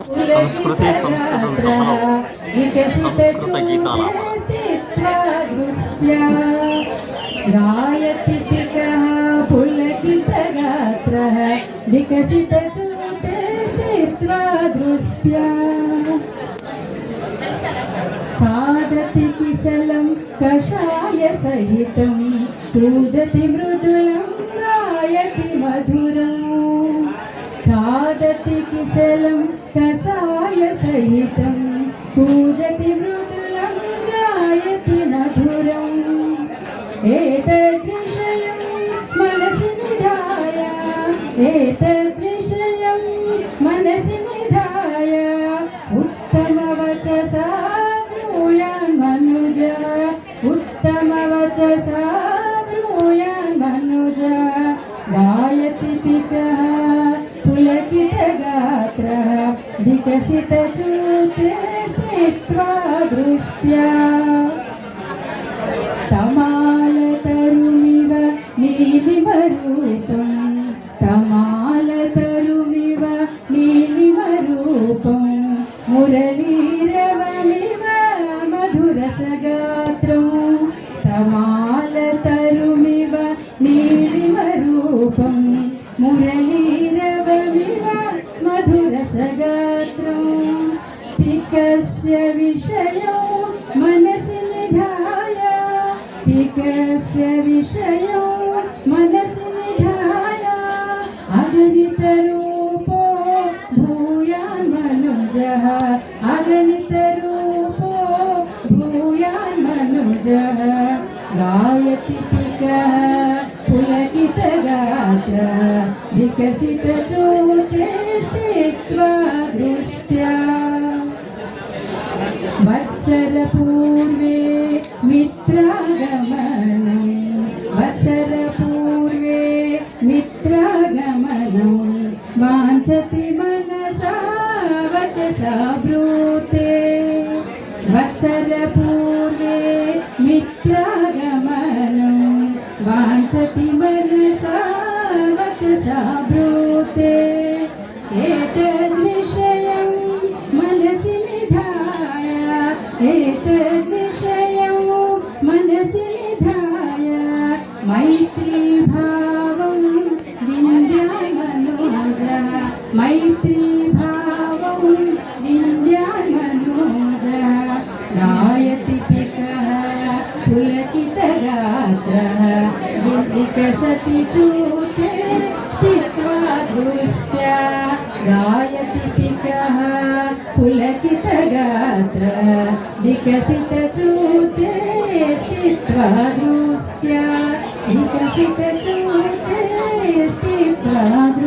సంస్కృతి సంస్కృతం సభలో సంస్కృత గీతాల వికసిత దృష్ట్యా పాదతి కిసలం కషాయ సహితం పూజతి మృదులం గాయతి మధురం. खादति किसलं कषायसहितं पूजति मृदुलं गायति मधुरम् एतद्विषयं मनसि निधाय एतद्विषयं मनसि निधाय उत्तमवचसा ब्रूयान् मनुजः उत्तमवचसा पुलकितगात्रः विकसितचूते स्थित्वा दृष्ट्या तमालतरुमिव मधुरसगात्रं पिकस्य विषयो मनसि निधाय। पिकस्य विषयो मनसि निधाय। अगणितरूपो भूयान् मनुजः। अगणितरूपो भूयान् मनुजः। गायति पिकः पुलकितगात्रः। विकसितचोते स्थित्वा दृष्ट्या वत्सरपूर्वे मित्रागमनं वत्सरपूर्वे मित्रागमनं वाञ्छति मनसा वचसा ब्रूते वत्सरपूर्वे मित्रागमनं वाञ्छति मनसा वचसा ब्रूते एतद्विषयं मनसि निधाय मैत्रीभावं विन्द्यान्मनोजः मैत्रीभावं विन्द्यान्मनोजः गायति पिकः पुलकितगात्रः विकसति चूते स्थित्वा दृष्ट्या गायति पिकः पुलकितगात्रः विकसितचूते स्थित्वा दृष्ट्या विकसितचूते स्थित्वा दृष्ट्या